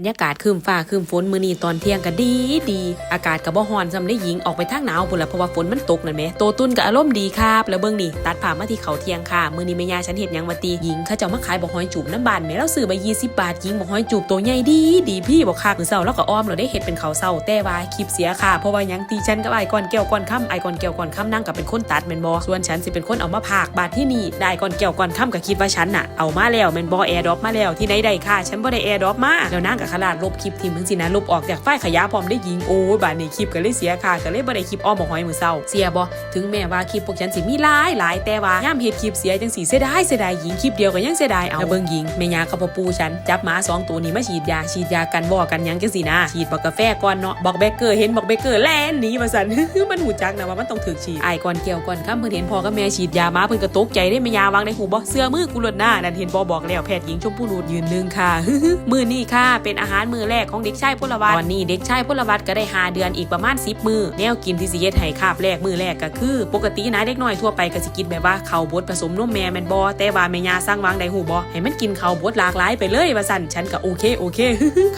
บรรยากาศคืมฟ้าคืมฝนมื้อนี้ตอนเที่ยงก็ดีดี อากาศก็บ่ฮ้อนซำได้หญิงออกไปทางหนาวพุ่นละเพราะว่าฝนมันตกนั่นแหมโตตุ้นก็อารมณ์ดีครับแล้วเบิ่งนี่ตัดผ่ามาที่เขาเที่ยงค่ะ มื้อนี้แม่ยาฉันเฮ็ดหยังมาตีหญิงเขาเจ้ามาขายบ่ฮ้อยจูบน้ำบานแม่เราซื้อไป20บาทหญิงบ่ฮ้อยจูบตัวใหญ่ดีดีพี่บ่คักมื้อเช้าแล้วก็อ้อมเราได้เฮ็ดเป็นเขาวเช้าแต่ว่าคลิปเสียค่ะเพราะว่ายังตีฉันกับไอ้ก่อนแก้วก่อนค่ำไอ้ก่อนแก้วก่อนค่ำนั่งก็เป็นคนตัดแม่นบ่ส่วนฉันสิเป็นคนเอามาพากบาดที่นี่ได้ก่อนแก้วก่อนค่ำก็คิดว่าฉันน่ะเอามาแล้วแม่นบ่แอร์ดรอปมาแล้วที่ไหนได้ค่ะฉันบ่ได้แอร์ดรอปมาแล้วนางก็ขลาดลบคลิปที่มึงสินะลบออกจากไฟล์ขยะพร้อมได้ยิงโอ้ยบาดนี้คลิปก็เลยเสียค่ะก็เลยบ่ได้คลิปอ้อมบ่หอยมือเศร้าเสียบ่ถึงแม้ว่าคลิปพวกฉันสิมีหลายหลายแต่ว่ายามเฮ็ดคลิปเสียจังสิเสียดายเสียดายหญิงคลิปเดียวก็ยังเสียดายเอาแล้วเบิ่งหญิงแม่ยากับพ่อปู่ฉันจับหมาสองตัวนี้มาฉีดยาฉีดยากันบ่กันหยังจังสินะฉีดบักกาแฟก่อนเนาะบอกเบเกอร์เห็นบอกเบเกอร์แล่นหนีว่าซั่นมันหูจักนะว่ามันต้องถึกฉีดไอ้ายก่อนเกี่ยวก่อนค่ำเพิ่นเห็นพ่อกับแม่ฉีดยามาเพิ่นก็ตกใจได้แม่ยาวางในหูบ่เสื้อมือกูหลดหน้านั่นเห็นบ่บอกแล้วแพทย์หญิงชมพูนูดยืนหนึงค่ะมื้อนี้ค่ะเป็นอาหารมือแรกของเด็กชายพลวัตตอนนี้เด็กชายพลวัตก็ได้หาเดือนอีกประมาณ10มือแนวกินที่สิเฮ็ดให้คาบแรกมือแรกก็คือ ปกตินะเด็กน้อยทั่วไปก็สิกินแบบว่าข้าวบดผสมนมแม่แม่นบ่แต่ว่าแม่ย่าสั่งวางได้หูบ่ให้มันกินข้าวบดหลากหลายไปเลยว่าซั่นฉันก็โอเคโอเค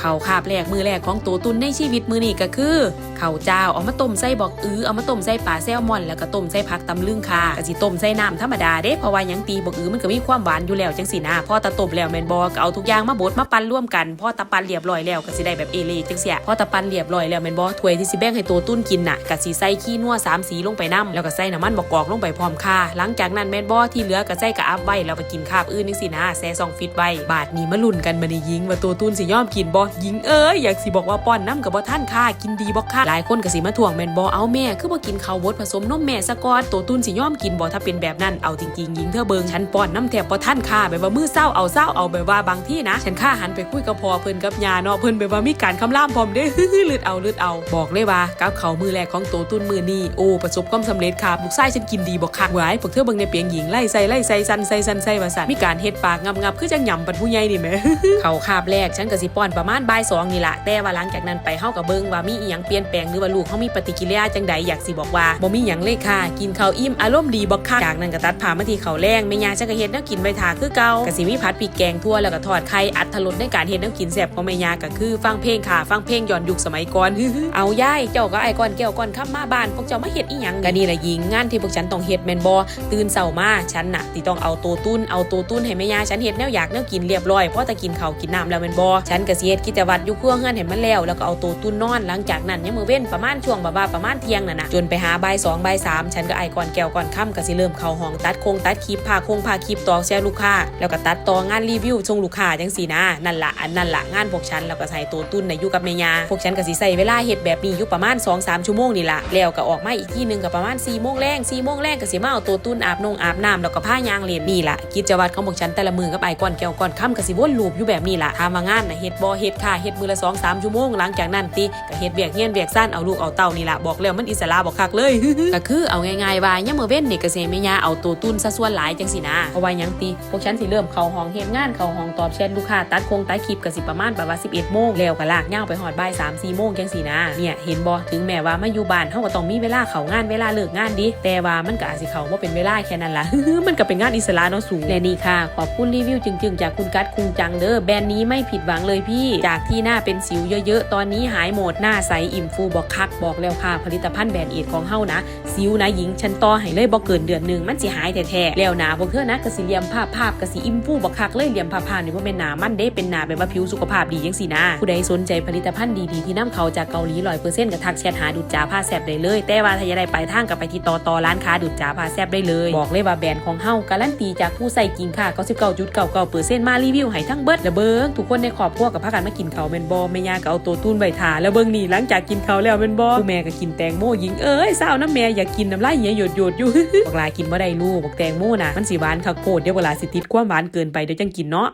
ข้าวคาบแรกมือแรกของตัวตุนในชีวิตมือนี้ก็คือข้าวเจ้าเอามาต้มใส่บอกอื้อเอามาต้มใส่ปลาแซลมอน แล้วก็ต้มใส่ผักตำลึงค่ะก็สิต้มใส่น้ำธรรมดาเด้เพราะว่าหยังตีบอกอื้อมันก็มีความหวานอยู่แล้วจังสินะพอตะต้มแล้วแม่นบ่ก็เอาทุกอย่างมาบดมาปั่นร่วมกันพอตะปัันเรียบร้อยแล้วก็สิได้แบบเอเลจังเสียพอตะปั่นเรียบร้อยแล้วแม่นบ่ถ้วยที่สิแบ่งให้ตัวตุ้นกินน่ะก็สิใส่ขี้นัวสามสีลงไปนํแล้วก็ใส่น้ำมันบกกอกลงไปพร้อมค่ะ หลังจากนั้นแม่นบ่ที่เหลือก็ใส่กระอัพไว้แล้วไปกินคาบอื่นจังสินะแซ่ซองฟิตไว้บาดนี้มาลุ้นกันมาในยิงว่าตัวตุ้นสิยอมกินบ่ยิงเอ้ยอยากสิบอกว่าป้อนน้ำกับบ่ท่านค่ะกินดีบ่ค่ะหลายคนก็สิมาถ่วงแม่นบ่เอาแม่คือบ่กินข้าวบดผสมนมแม่ซะกอนตัวตุ้นสิยอมกินบ่ถ้าเป็นแบบนั้นเอาจริงๆยิงเธอเบิงฉันป้อนน้ำแทบบ่ท่านค่ะแบบว่ามือเศร้าเอาเศร้าเอาแบบว่าบางที่นะ ฉันค่าหันไปคุยกับพอเพิ่นกัับยาเนาะเพิ่นแบบว่ามีการคำรามพร้อมเด้ลืดเอาลืดเอา บอกเลยว่ากับเขามือแรกของโตตุ้นมือนี้โอ้ประสบความสำเร็จครับลูกชายฉันกินดีบ่คักไว้พวกเธอเบิ่งในเปียงหญิงไล่ใส่ไล่ใส่สันใส่สันใส่ว่าสันมีการเฮ็ดปากงับๆคือจังหยำปันผู้ใหญ่นี่แหมเขาคาบแรกฉันก็สิป้อนประมาณบ่ายสองนี่ละแต่ว่าหลังจากนั้นไปเฮากับเบิ่งว่ามีอีหยังเปลี่ยนแปลงหรือว่าลูกเฮามีปฏิกิริยาจังใดอยากสิบอกว่าบ่มีหยังเลยค่ะ กินข้าวอิ่มอารมณ์ดีบ่คักจากนั้นก็ตัดผ่ามาที่เขาแรงแม่ยาฉันก็เฮ็ดแนวกินไว้ทาคือเก่าก็สิมีผัดพริกแกงทั่วแล้วก็ทอดไข่อัดทะลดในการเฮ็ดแนวกินแซ่บของแม่ย่าก็คือฟังเพลงค่ะ ฟังเพลงย้อนยุคสมัยก่อน เอายายเจ้าก็ไอ้ก่อนแก้วก่อนค่ำมาบ้านพวกเจ้ามาเฮ็ดอีหยังก็นี่แหละหญิงงานที่พวกฉันต้องเฮ็ดแมนบ่ตื่นเช้ามาฉันน่ะที่ต้องเอาตัวตุ้นเอาตัวตุ้นให้แม่ย่าฉันเฮ็ดแนวอยากแนวกินเรียบร้อยเพราะต่กินข้าวกินน้ำแล้วแมนบ่ฉันก็สิเฮ็ดกิจวัตรอยู่ครัวเฮือนให้มันแล้วแล้วก็เอาตัวตุ้นนอนหลังจากนั้นยังมือเว้นประมาณช่วงบ่าประมาณเที่ยงน่ะนะจนไปหาบ่ายสองบ่ายสามฉันก็ไอ้ก่อนแก้วก่อนค่ำก็สิเริ่มเข้าห้องตัดโคงตัดคลิปพาโคงพาคลิปต่อแชร์ลูกค้าแล้วก็ตัดต่องานรีวิวส่งลูกค้าจังซี่นะนั่นล่ะอันนั่นล่ะงานพวกฉันแล้วก็ใส่ตัวตุ้นในอยู่กับแม่ย่าพวกฉันก็สิใส่เวลาเฮ็ดแบบนี้อยู่ประมาณ2-3ชั่วโมงนี่ละแล้วก็ออกมาอีกที่หนึ่งก็ประมาณ4ี่โมงแรง4ี่โมงแรงก็สิมาเอาตัวตุ้นอาบนงอาบน้ำแล้วก็ผ้ายางเล่นนี่ละกิจวัตรของพวกฉันแต่ละมือกับไอก่อนแก้วก่อนค่ำก็สิวนลูปอยู่แบบนี้ละถามางานนะเฮ็ดบ่เฮ็ดค่ะเฮ็ดมือละ2-3ชั่วโมงหลังจากนั้นติก็เฮ็ดเวียกเฮียนเวียกซ่านเอาลูกเอาเต้านี่ละบอกแล้วมันอิสระบ่คักเลยก็คือเอาง่ายๆว่ายามมื้อเว้นนี่ก็สิให้แม่ย่าเอาตัวตุ้นซะส่วนหลายจังซี่นะเพราะว่ายังติพวกฉันสิเริ่มเข้าห้องเฮ็ดงานเข้าห้องตอบแชทลูกค้าตัดโครงตัดคลิปก็สิประมาณแบบว่า 11โมงแล้วก็ลากยาไปฮอดบ่าย3 4โมงจังซี่นะเนี่ยเห็นบ่ถึงแม้ว่ามาอยู่บ้านเฮาก็ต้องมีเวลาเข้างานเวลาเลิกงานดิแต่ว่ามันก็อาจสิเข้าบ่เป็นเวลาแค่นั้นล่ะมันก็เป็นงานอิสระเนาะสูงและนี่ค่ะ ขอบคุณรีวิวจึงๆ จากคุณกัดคุงจังเด้อแบรนด์นี้ไม่ผิดหวังเลยพี่ จากที่หน้าเป็นสิวเยอะๆ ตอนนี้หายหมดหน้าใสอิ่มฟูบอกคักบอกแล้วค่ะ ผลิตภัณฑ์แบรนด์เอทของเฮานะสิวนะหญิง ฉันต่อให้เลยบ่เกินเดือนหนึ่งมันสิหายแท้ๆแล้วหนาพวกเธอนะก็สิเหลี่ยมภาพภาพก็สิอิ่มฟูบอกคักเลยเหลี่ยมภาพภาพนี่บ่แม่นหนามันเด้เป็นหนาแบบว่าผิวสุขภาพดีจังซี่นะผู้ใดสนใจผลิตภัณฑ์ดีๆที่นํเขาจากเกาหลี100%ก็ทักแชทหาดุจจาผ้าแซบได้เลย แต่ว่าถ้าอยากได้ไปลายทางก็ไปที่ต่อต่อร้านค้าดุจจาผ้าแซบได้เลย บอกเลยว่าแบรนด์ของเฮาการันตีจากผู้ใส่จริงค่ะ99.99%มารีวิวให้ทั้งเบิดและเบิงทุกคนในครอบครัวกับพากันมากินเขาวแม่นบ่แม่ยาก็เอาตัวตุ้นไว้ทาแล้วเบิงนี่หลังจากกินเขาแล้วแมนบ่ผู้แม่ก็กินแตงโมหญิงเอ้ยสาวน้ำแม่อยากกินน้ำลายเหี่ยหยดอยู่บอกลากินบ่ได้ลูกบอกแตงโมนะมันสิหวานคักโพดเดี๋ยวเวลาสิติดความหวานเกินไปเดี๋ยวจังกินเนาะ